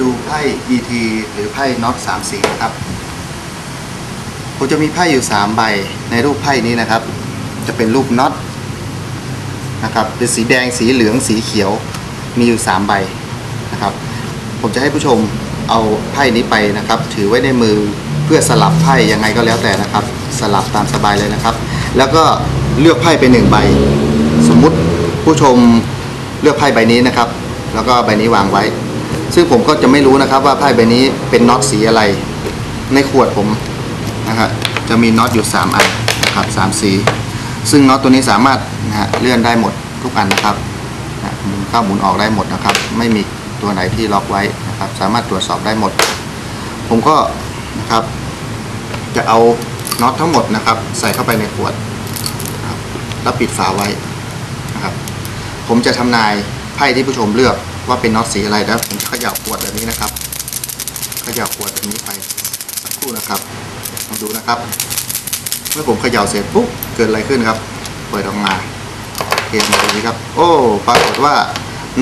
ดูไพ่ ET หรือไพ่น็อตสามสีนะครับ ผมจะมีไพ่อยู่3ใบในรูปไพ่นี้นะครับ จะเป็นรูปน็อตนะครับ เป็นสีแดง สีเหลือง สีเขียว มีอยู่3ใบนะครับ ผมจะให้ผู้ชมเอาไพ่นี้ไปนะครับ ถือไว้ในมือเพื่อสลับไพ่ยังไงก็แล้วแต่นะครับ สลับตามสบายเลยนะครับ แล้วก็เลือกไพ่เป็นหนึ่งใบ สมมุติผู้ชมเลือกไพ่ใบนี้นะครับ แล้วก็ใบนี้วางไว้ ซึ่งผมก็จะไม่รู้นะครับว่าไพ่ใบนี้เป็นน็อตสีอะไร ในขวดผมนะฮะจะมีน็อตอยู่ 3 อันนะครับสามสีซึ่งน็อตตัวนี้สามารถนะฮะเลื่อนได้หมดทุกอันนะครับหมุนเข้าหมุนออกได้หมดนะครับ ไม่มีตัวไหนที่ล็อกไว้นะครับ สามารถตรวจสอบได้หมด ผมก็นะครับ จะเอาน็อตทั้งหมดนะครับ ใส่เข้าไปในขวดแล้วปิดฝาไว้นะครับ ผมจะทำนายไพ่ที่ผู้ชมเลือก ว่าเป็นน็อตสีอะไรแล้วผมขย่าขวดแบบนี้นะครับ ขย่าขวดแบบนี้ไปสักครู่นะครับลองดูนะครับ เมื่อผมขย่าเสร็จปุ๊บเกิดอะไรขึ้นครับ เปิดออกมาเห็นแบบนี้ครับ โอ้ปรากฏว่า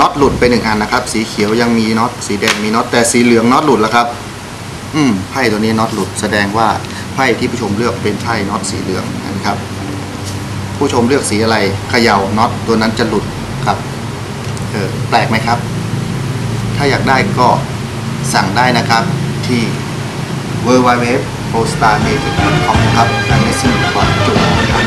น็อตหลุดไปหนึ่งอันนะครับ สีเขียวยังมีน็อตสีแดงมีน็อตแต่สีเหลืองน็อตหลุดแล้วครับ อืมไพ่ตัวนี้น็อตหลุด แสดงว่าไพ่ที่ผู้ชมเลือกเป็นไพ่น็อตสีเหลืองนะครับ ผู้ชมเลือกสีอะไรเขย่าน็อตตัวนั้นจะหลุด เออแปลกไหมครับ ถ้าอยากได้ก็สั่งได้นะครับที่ w w w p o s t a r m a t e c o m ครับ Amazing กว่าจุดครับ